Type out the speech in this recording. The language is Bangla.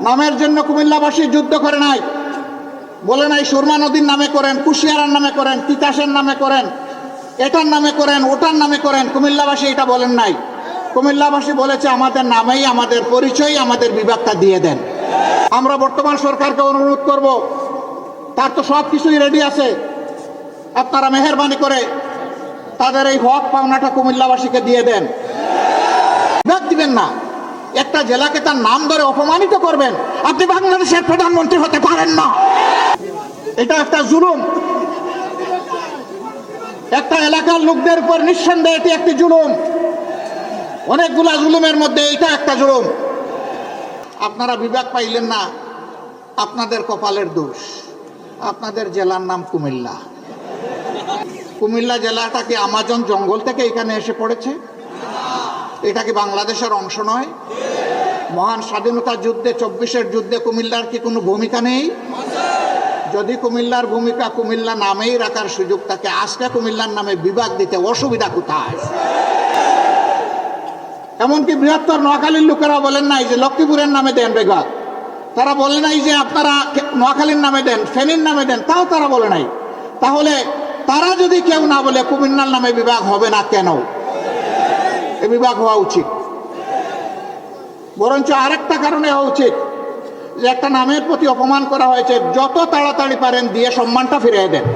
নামের জন্য কুমিল্লাবাসী যুদ্ধ করে নাই। বলে নাই, সুরমা নদীর নামে করেন, কুশিয়ারার নামে করেন, তিতাসের নামে করেন, এটার নামে করেন, ওটার নামে করেন, কুমিল্লাবাসী এটা বলেন নাই। কুমিল্লাবাসী বলেছে, আমাদের নামেই আমাদের পরিচয়, আমাদের বিভাগটা দিয়ে দেন। আমরা বর্তমান সরকারকে অনুরোধ করব, তার তো সব কিছুই রেডি আছে। আপনারা মেহরবানি করে তাদের এই হক পাওনাটা কুমিল্লাবাসীকে দিয়ে দেন। দিবেন না। একটা জেলাকে তার নাম ধরে অপমানিত করবেন, আপনি বাংলাদেশের প্রধানমন্ত্রী হতে পারেন না। এটা একটা জুলুম। একটা এলাকার লোকদের উপর নিঃসন্দেহে এটি একটি জুলুম। অনেকগুলা জুলুমের মধ্যে এটা একটা জুলুম। আপনারা বিভাগ পাইলেন না, আপনাদের কপালের দোষ। আপনাদের জেলার নাম কুমিল্লা। কুমিল্লা জেলাটা কি আমাজন জঙ্গল থেকে এখানে এসে পড়েছে? এটা কি বাংলাদেশের অংশ নয়? মহান স্বাধীনতা যুদ্ধে, চব্বিশের যুদ্ধে কুমিল্লার কি কোনো ভূমিকা নেই? যদি কুমিল্লার ভূমিকা কুমিল্লা নামেই রাখার সুযোগ থাকে, আজকে কুমিল্লার নামে বিভাগ দিতে অসুবিধা কোথায়? এমনকি বৃহত্তর নোয়াখালীর লোকেরা বলেন নাই যে লক্ষ্মীপুরের নামে দেন বিভাগ। তারা বলে নাই যে আপনারা নোয়াখালীর নামে দেন, ফেনীর নামে দেন, তাও তারা বলে নাই। তাহলে তারা যদি কেউ না বলে কুমিল্লার নামে বিভাগ হবে না কেন? এ বিভাগ হওয়া উচিত। বরঞ্চ আরেকটা কারণে হওয়া উচিত যে একটা নামের প্রতি অপমান করা হয়েছে, যত তাড়াতাড়ি পারেন দিয়ে সম্মানটা ফিরিয়ে দেন।